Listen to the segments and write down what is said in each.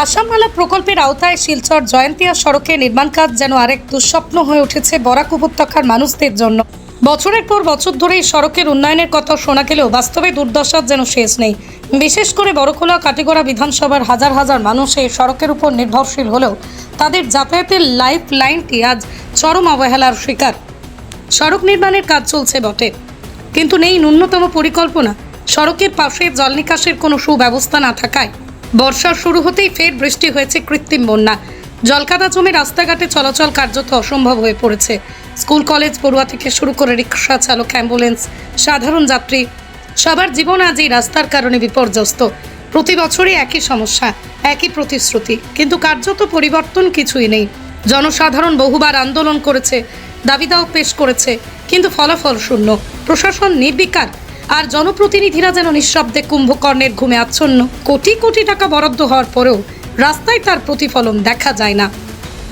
আসামমালা প্রকল্পের আওতায় শিলচর জয়ন্তিয়া সড়কে নির্মাণ কাজ যেন আরেক দুঃস্বপ্ন হয়ে উঠেছে বরাক উপত্যকার মানুষদের জন্য। বছরের পর বছর ধরে এই সড়কের উন্নয়নের কথা শোনা গেলেও বাস্তবে দুর্দশার যেন শেষ নেই। বিশেষ করে বড়খোলা কাটিগড়া বিধানসভার হাজার হাজার মানুষ এই সড়কের উপর নির্ভরশীল হলেও তাদের যাতায়াতের লাইফ লাইনটি আজ চরম অবহেলার শিকার। সড়ক নির্মাণের কাজ চলছে বটে, কিন্তু নেই ন্যূনতম পরিকল্পনা। সড়কের পাশে জল নিকাশের কোনো সুব্যবস্থা না থাকায় বর্ষা শুরু হতেই ফের বৃষ্টি হয়েছে কৃত্রিম বন্যা। জলকাদা জমে রাস্তাঘাটে চলাচল কার্যত অসম্ভব হয়ে পড়েছে। স্কুল, কলেজ, পড়ুয়া থেকে শুরু করে রিক্সা চালক, অ্যাম্বুলেন্স, সাধারণ যাত্রী, সবার জীবন আজ এই রাস্তার কারণে বিপর্যস্ত। প্রতি বছরই একই সমস্যা, একই প্রতিশ্রুতি, কিন্তু কার্যত পরিবর্তন কিছুই নেই। জনসাধারণ বহুবার আন্দোলন করেছে দাবিদাও পেশ করেছে, কিন্তু ফলাফল শূন্য। প্রশাসন নির্বিকার আর জনপ্রতিনিধিরা যেন নিঃশব্দে কুম্ভকর্ণের ঘুমে আচ্ছন্ন। কোটি কোটি টাকা বরাদ্দ হওয়ার পরেও রাস্তায় তার প্রতিফলন দেখা যায় না।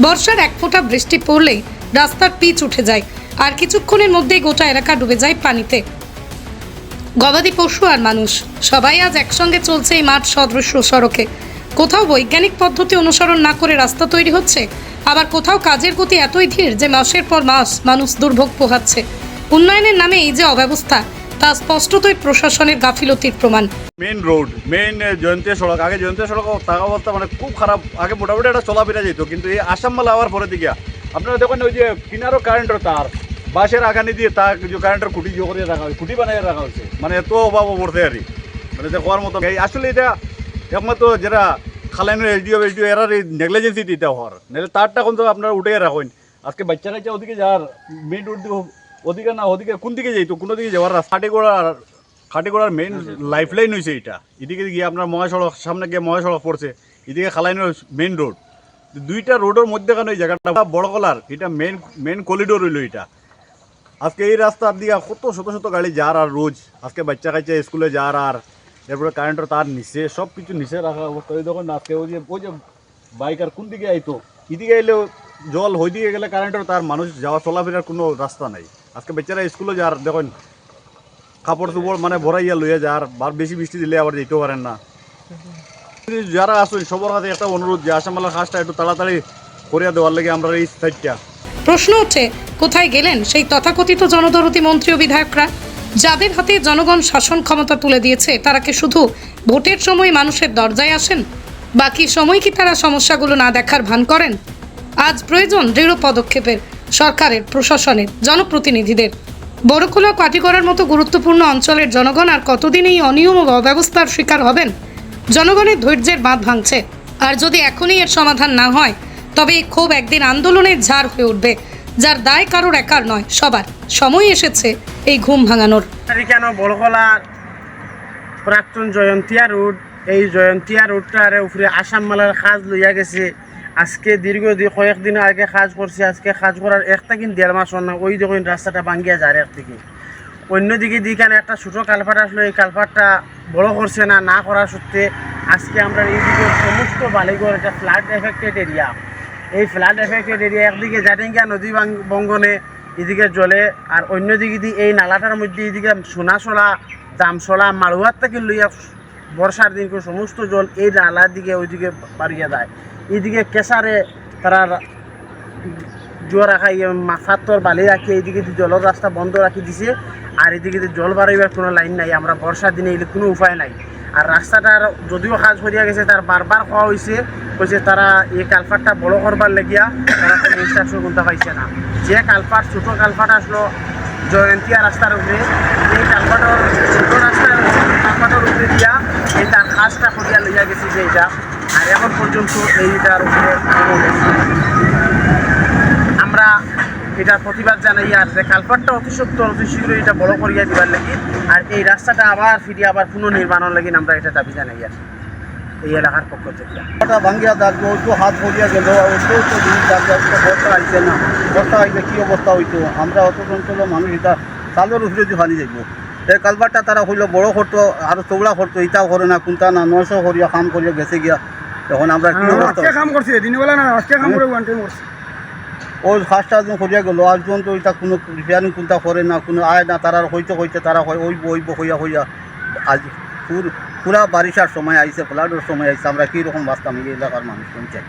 বর্ষার এক ফোঁটা বৃষ্টি পড়লে রাস্তার পিচ উঠে যায়, আর কিছুক্ষণের মধ্যেই গোটা এলাকা ডুবে যায় পানিতে। গবাদি পশু আর মানুষ, সবাই আজ একসঙ্গে চলছে এই মাঠ সদৃশ্য সড়কে। কোথাও বৈজ্ঞানিক পদ্ধতি অনুসরণ না করে রাস্তা তৈরি হচ্ছে, আবার কোথাও কাজের গতি এতই ধীর যে মাসের পর মাস মানুষ দুর্ভোগ পোহাচ্ছে। উন্নয়নের নামে এই যে অব্যবস্থা তা স্পষ্টতই প্রশাসনের গাফিলতির প্রমাণ। মেইন রোড মেইন জয়ন্তী সড়ক, আগে জয়ন্তী সড়ক থাকা অবস্থা মানে খুব খারাপ। আগে মোটামুটি একটা চলাফেরা যেত, কিন্তু এই আসাম মালা হওয়ার পরে দিকে আপনারা দেখেন ওই যে কিনারও কারেন্টের তার বাসের আগানি দিয়ে তার যে কারেন্টের খুঁটি জো করে রাখা হয়েছে, খুঁটি বানিয়ে রাখা হয়েছে। মানে এত অভাব পড়ছে আর মানে হওয়ার মতো এই আসলে এটা একমাত্র যারা খালাইনের এসডিও এসডিও এরা নেগলিজেন্সি দিতে হওয়ার। নাহলে তারটা কোন আপনারা উঠে রাখেন। আজকে বাচ্চা কাচ্চা ওদিকে যাওয়ার মেইন রোড দিকে ওদিকে না, ওদিকে কোন দিকে যাইতো কোনো দিকে যাওয়ার রাস্তা গোড়ার খাটিগড়ার মেইন লাইফ লাইন হয়েছে এটা। এদিকে গিয়ে আপনার মহাসড়ক, সামনে গিয়ে মহাসড়ক পড়ছে। এদিকে খালাইনের মেইন রোড দুইটা রোডের মধ্যেখানে ওই জায়গাটা বড় কলার এটা মেইন মেইন করিডোর হইল এটা। আজকে এই রাস্তার দিকে কত শত শত গাড়ি যার আর রোজ। আজকে বাচ্চা কাচ্চা স্কুলে যার আর, এরপরে কারেন্টের তার নিচে সব কিছু নিচে রাখা অবস্থা। ওই দেখুন আজকে ওই যে ওই যে বাইক আর কোন দিকে আইতো? এদিকে এলেও জল হই দিকে গেলে কারেন্টের তার মানুষ যাওয়া চলাফেরার কোনো রাস্তা নাই। আজকে বাচ্চারা স্কুলে যার, দেখুন, কাপড় চোপড় মানে ভরাইয়া লইয়া যার, বার বেশি বৃষ্টি দিলে আবার যেতেও পারেন না। যারা আসুন সবার কাছে একটা অনুরোধ যে আসামালার কাজটা একটু তাড়াতাড়ি করিয়া দেওয়ার লাগে আমরা এই সাইডটা প্রশ্ন ওঠে, কোথায় গেলেন সেই তথাকথিত জনদরতি মন্ত্রী ও বিধায়করা? যাদের হাতে জনগণ শাসন ক্ষমতা তুলে দিয়েছে, তারা কি শুধু ভোটের সময় মানুষের দরজায় আসেন? বাকি সময় কি তারা সমস্যাগুলো না দেখার ভান করেন? আজ প্রয়োজন দৃঢ় পদক্ষেপের সরকারের, প্রশাসনের, জনপ্রতিনিধিদের। বড়খোলা কাটিগড়ার মতো গুরুত্বপূর্ণ অঞ্চলের জনগণ আর কতদিন এই অনিয়ম ও অব্যবস্থার শিকার হবেন? জনগণের ধৈর্যের বাঁধ ভাঙছে। আর যদি এখনই এর সমাধান না হয়, তবে এই ক্ষোভ একদিন আন্দোলনের ঝাড় হয়ে উঠবে, যার দায় কারোর একার নয়, সবার। সময় এসেছে এই ঘুম ভাঙানোর। কেন বড়কলার প্রাক্তন জয়ন্তিয়া রোড, এই জয়ন্তিয়া রোডটার উপরে আসাম মালার কাজ লইয়া গেছে। আজকে দীর্ঘদিন কয়েকদিন আগে কাজ করছে, আজকে কাজ করার একটা কিন্তু দেড় মাস না ওই দেখুন রাস্তাটা ভাঙ্গিয়া যায় একদিকে অন্যদিকে দিকানে একটা ছোটো কালপাট আসলো, এই কালপাটটা বড় করছে না না করার সত্ত্বে আজকে আমরা এইদিকে সমস্ত বালিগড় একটা ফ্লাড এফেক্টেড এরিয়া। এই ফ্লাড এফেক্টেড এরিয়া, একদিকে জাটিঙ্গা নদী বঙ্গনে এদিকে জলে, আর অন্যদিকে দি এই নালাটার মধ্যে এদিকে সোনাছলা দামছলা মাড়ুয়ার থেকে লইয়া বর্ষার দিন করে সমস্ত জল এই নালার দিকে, ওইদিকে বাড়িয়ে যায়। এইদিকে কেসারে তারা জোয়ার রাখা মাথাত্তর বালি রাখি এইদিকে জলের রাস্তা বন্ধ রাখি দিছে। আর এদিকে জল বাড়াইবার কোনো লাইন নাই। আমরা বর্ষার দিনে এলে কোনো উপায় নাই। আর রাস্তাটার যদিও কাজ করিয়া গেছে তার বারবার খাওয়া হয়েছে কইছে তারা এই কালপাটটা বড় করবার লাগিয়া তারা কোনো ইনস্ট্রাকশন পাইছে না। যে কালপাট, ছোটো কালপাট আসলো জয়ন্তিয়া রাস্তার উপরে এই কালপাটর ছোটো রাস্তার কালপাটর উপরে দিয়া, এই তার কাজটা করিয়া লইয়া গেছে যে এটা। আর এখন পর্যন্ত এইটার উপরে আমরা এটা প্রতিবাদ জানাই আর যে কালপাটটা অতি সত্তর অতি শীঘ্র এটা বড় করিয়া দিবার লাগি। আর এই রাস্তাটা আবার ফিরিয়ে, আবার পুনর্নির্মাণের লাগি আমরা এটা দাবি জানাই আর এই এলাকার পক্ষ থেকে। ওটা ভাঙ্গিয়া থাকব একটু হাত ভরিয়া গেল ওইটাও তো জিনিস থাকবে বর্ষা আইছে না। বর্ষা আইলে কী অবস্থা হইতো? আমরা অত অঞ্চলের মানুষ, এটা চালের উপরে দিয়ে ফানি যাইব। এই কালবারটা তারা হইল বড় করতো, আরও চৌড়া করতো, এটাও করে না, কোনটা না, নয়শো করিয়া কাম করিয়া গেছে গিয়া। এখন আমরা কি অবস্থা? আজকে কাম করছে দিনবেলা না আজকে কাম করে ওয়ান টাইম করছে। ওই ফার্স্টটা যখন করিয়া গেল আজ পর্যন্ত ওইটা কোনো রিপেয়ারিং কোনটা করে না কোনো আয় না তারা হইতে হইতে তারা হয় ওই বই হইয়া হইয়া আজ পুর পুরা বারিশার সময় আইসে ফ্লাডের সময় আইছে আমরা কীরকম বাঁচতাম এই এলাকার মানুষ চাই?